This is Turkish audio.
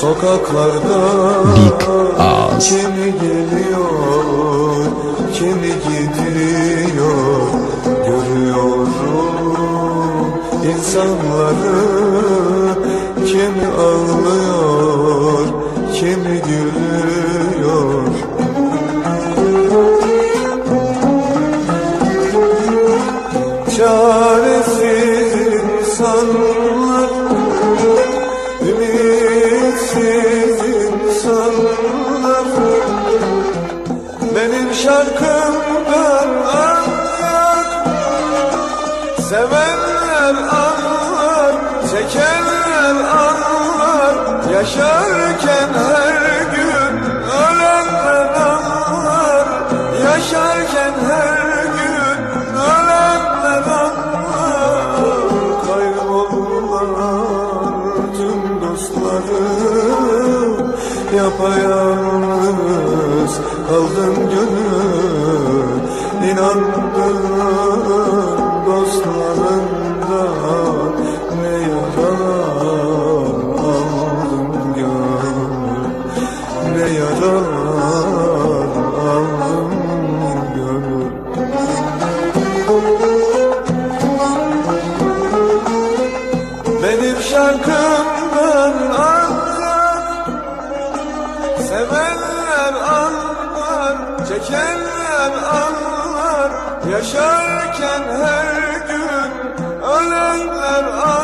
Sokaklarda. Big Ağız. Kimi geliyor, kimi gidiyor. Görüyorum insanları Kimi ağlıyor, insanlar Ümitsiz insanlar Benim şarkımdan anlayak Sevenler anlar Çekenler anlar. Yaşarken her gün Ölenler anlar. Yaşarken dostlarım Yapayalnız kaldım gönül. İnandım dostlarımdan Ne yaralar aldım gönül. Ne yaralar aldım gönül. Benim şarkımdan Çekenler anlar yaşarken her gün Ölenler anlar